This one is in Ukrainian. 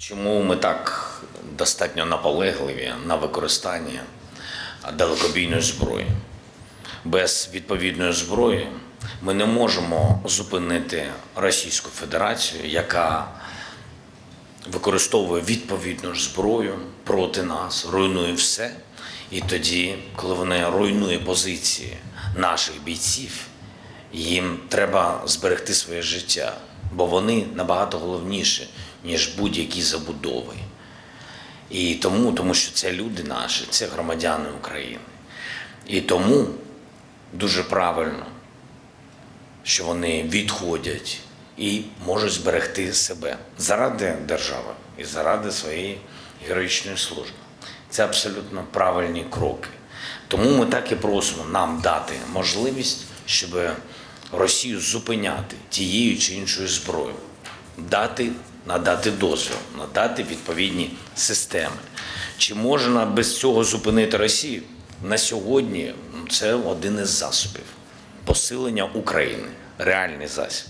Чому ми так достатньо наполегливі на використанні далекобійної зброї? Без відповідної зброї ми не можемо зупинити Російську Федерацію, яка використовує відповідну зброю проти нас, руйнує все. І тоді, коли вони руйнує позиції наших бійців, їм треба зберегти своє життя, бо вони набагато головніші, ніж будь-які забудови. І тому, тому що це люди наші, це громадяни України. І тому дуже правильно, що вони відходять і можуть зберегти себе заради держави і заради своєї героїчної служби. Це абсолютно правильні кроки. Тому ми так і просимо нам дати можливість, щоб Росію зупиняти тією чи іншою зброєю, дати, надати дозвіл, надати відповідні системи. Чи можна без цього зупинити Росію? На сьогодні це один із засобів посилення України, реальний засіб.